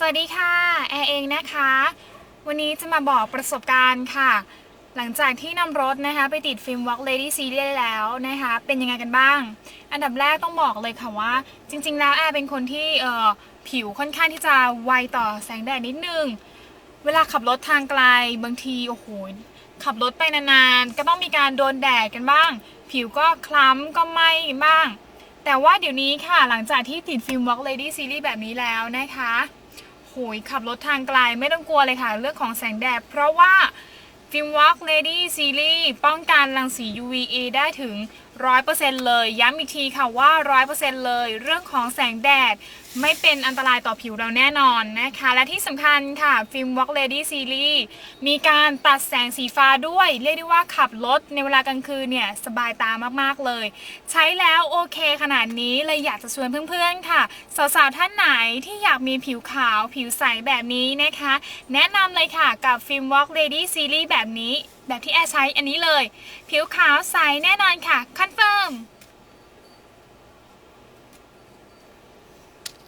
สวัสดีค่ะ แอร์เองนะคะ วันนี้จะมาบอกประสบการณ์ค่ะ หลังจากที่นำรถนะคะ ไปติดฟิล์ม Walk Lady Series แล้วนะคะ เป็นยังไงกันบ้าง อันดับแรกต้องบอกเลยค่ะว่า จริง ๆ แล้วแอร์เป็นคนที่เอ่อผิวค่อนข้างที่จะไวต่อแสงแดดนิดนึง เวลาขับรถทางไกลบางทีโอ้โหขับรถไปนานๆ ก็ต้องมีการโดนแดดกันบ้าง ผิวก็คล้ำก็ไหม้บ้าง แต่ว่าเดี๋ยวนี้ค่ะหลังจากที่ติดฟิล์ม Walk Lady Series แบบนี้แล้วนะคะ หยขับรถทางไกลไม่ต้องกลัวเลยค่ะ เรื่องของแสงแดด เพราะว่าฟิล์ม Walk Lady Series ป้องกันรังสี UVA ได้ถึง 100%เปอร์เซ็นต์เลยย้ำอีกทีค่ะว่า100%เลย เรื่องของแสงแดดไม่เป็นอันตรายต่อผิวเราแน่นอนนะคะ และที่สำคัญค่ะ ฟิล์ม Walk Lady Series มีการตัดแสงสีฟ้าด้วย เรียกได้ว่าขับรถในเวลากลางคืนเนี่ย สบายตามากๆเลย ใช้แล้วโอเคขนาดนี้เลยอยากจะชวนเพื่อนๆค่ะ สาวๆ ท่านไหนที่อยากมีผิวขาวผิวใสแบบนี้นะคะ แนะนำเลยค่ะกับฟิล์ม Walk Lady Series แบบนี้ แบบที่แอร์ใช้อันนี้เลย ผิวขาวใสแน่นอนค่ะคอนเฟิร์ม